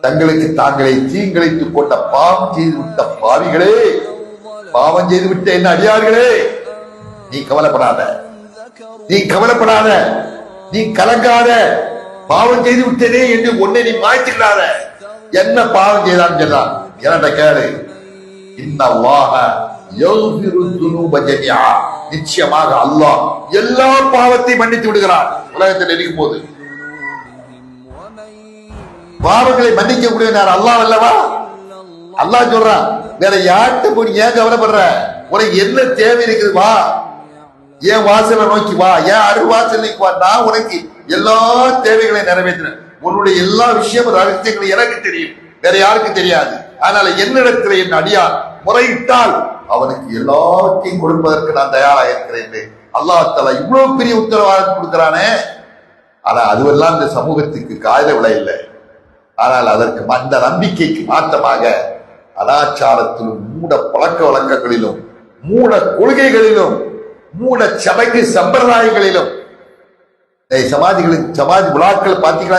தங்களுக்கு தாங்களே தீங்கிழைத்துக் கொண்ட பாவம் செய்து விட்ட பாவிகளே! பாவம் செய்து விட்ட என்ன அடியார்களே? நீ கவலைப்படாத. நீ கவலைப்படாத. நீ கலங்காத. பாவம் செய்து விட்டதே என்று உன்னை நீ மாய்ச்சிடாத என்ன பாவம் செய்தான் சொன்னான் என்னட்ட கேளு. இன்னல்லாஹ யக்ஃபிரு நிச்சயமாக அல்லாஹ் எல்லா பாவத்தையும் மன்னித்து விடுகிறான். உலகத்தில் இருக்கும் போது பாவங்களை மன்னிக்க கூடிய அல்லாஹ் அல்லவா? அல்லாஹ். சொல்றான் வேற யார்கிட்ட போய் ஏன் கவலைப்படுற? உனக்கு என்ன தேவை இருக்குது வா. ஏன் வாசலை நோக்கி வா. ஏன் அரு வாசலுக்கு வா. நான் உனக்கு எல்லா தேவைகளையும் நிறைவேற்றினேன். உன்னுடைய எல்லா விஷயமும் ரகசியங்களும் எனக்கு தெரியும். வேற யாருக்கும் தெரியாது. அதனால என்னிடத்துல என் அடியார் முறையிட்டால் அவனுக்கு எல்லாத்தையும் கொடுப்பதற்கு நான் தயாரா இருக்கிறேன் அல்லாஹ் தலா இவ்வளவு பெரிய உத்தரவாதம் கொடுக்கிறானே. ஆனா அதுவெல்லாம் இந்த சமூகத்துக்கு காதல விட இல்லை. ஆனால் அதற்கு அந்த நம்பிக்கைக்கு மாற்றமாக அனாச்சாரத்திலும் மூட பழக்க வழக்கங்களிலும் மூட கொள்கைகளிலும் மூட சபைக்கு சம்பிரதாயங்களிலும். சமாதிகளுக்கு சமாதிகளின் சமாதி விழாக்கள் பார்த்தீங்களா